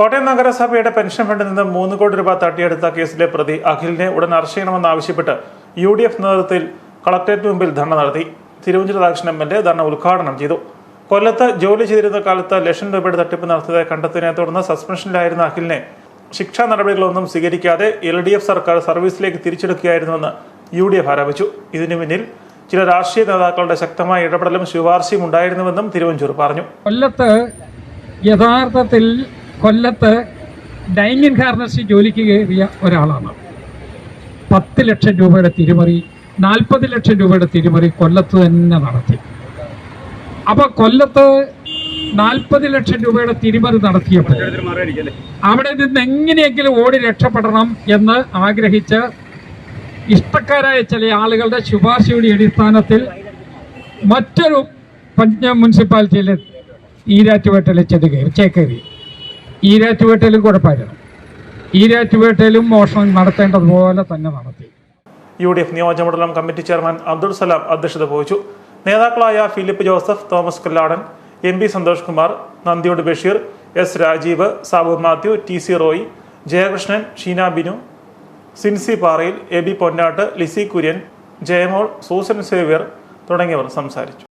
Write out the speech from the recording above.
കോട്ടയം നഗരസഭയുടെ പെൻഷൻ ഫണ്ടിൽ നിന്ന് മൂന്ന് കോടി രൂപ തട്ടിയെടുത്ത കേസിലെ പ്രതി അഖിലിനെ ഉടൻ അറസ്റ്റ് ചെയ്യണമെന്നാവശ്യപ്പെട്ട് യു ഡി എഫ് നേതൃത്വത്തിൽ കളക്ടറേറ്റ് മുമ്പിൽ ധർണ നടത്തി. Thiruvanchoor Radhakrishnan M L A ധർണ ഉദ്ഘാടനം ചെയ്തു. കൊല്ലത്ത് ജോലി ചെയ്തിരുന്ന കാലത്ത് ലക്ഷം രൂപയുടെ തട്ടിപ്പ് നടത്തിയതായി കണ്ടെത്തിയതിനെ തുടർന്ന് സസ്പെൻഷനിലായിരുന്ന അഖിലിനെ ശിക്ഷാ നടപടികളൊന്നും സ്വീകരിക്കാതെ എൽ ഡി എഫ് സർക്കാർ സർവീസിലേക്ക് തിരിച്ചെടുക്കുകയായിരുന്നുവെന്ന് യു ഡി എഫ് ആരോപിച്ചു. ഇതിനു പിന്നിൽ ചില രാഷ്ട്രീയ നേതാക്കളുടെ ശക്തമായ ഇടപെടലും ശുപാർശയും ഉണ്ടായിരുന്നുവെന്നും തിരുവഞ്ചൂർ പറഞ്ഞു. കൊല്ലത്ത് യഥാർത്ഥത്തിൽ കൊല്ലത്ത് ഡൈനിങ് ഹാർനസിൽ ജോലിക്ക് കയറിയ ഒരാളാണ്. പത്ത് ലക്ഷം രൂപയുടെ തിരിമറി നാൽപ്പത് ലക്ഷം രൂപയുടെ തിരിമറി കൊല്ലത്ത് തന്നെ നടത്തി. അപ്പോൾ കൊല്ലത്ത് നാൽപ്പത് ലക്ഷം രൂപയുടെ തിരിമറി നടത്തിയപ്പോൾ അവിടെ നിന്ന് എങ്ങനെയെങ്കിലും ഓടി രക്ഷപ്പെടണം എന്ന് ആഗ്രഹിച്ച് ഇഷ്ടക്കാരായ ചില ആളുകളുടെ ശുപാർശയുടെ അടിസ്ഥാനത്തിൽ മറ്റൊരു പഞ്ച മുനിസിപ്പാലിറ്റിയിൽ ഈരാറ്റുപേട്ടയിൽ ചെന്ന് കയറി ചേക്കേറി ഈരാറ്റുപേട്ടയിലും കുഴപ്പമായിരുന്നു ഈരാറ്റുപേട്ടയിലും മോഷണം നടത്തേണ്ടതുപോലെ തന്നെ നടത്തി. യു ഡി എഫ് നിയോജകമണ്ഡലം കമ്മിറ്റി ചെയർമാൻ അബ്ദുൾ സലാം അധ്യക്ഷത വഹിച്ചു. നേതാക്കളായ Philip Joseph Thomas Kalladan M P Santhosh Kumar Nanniyode Basheer S Rajeev Sabu Mathew T C Roy Jayakrishnan Sheena Binu Sincy Parayil A B Ponnattu Lissy Kurian Jayamol Susan Xavier തുടങ്ങിയവർ സംസാരിച്ചു.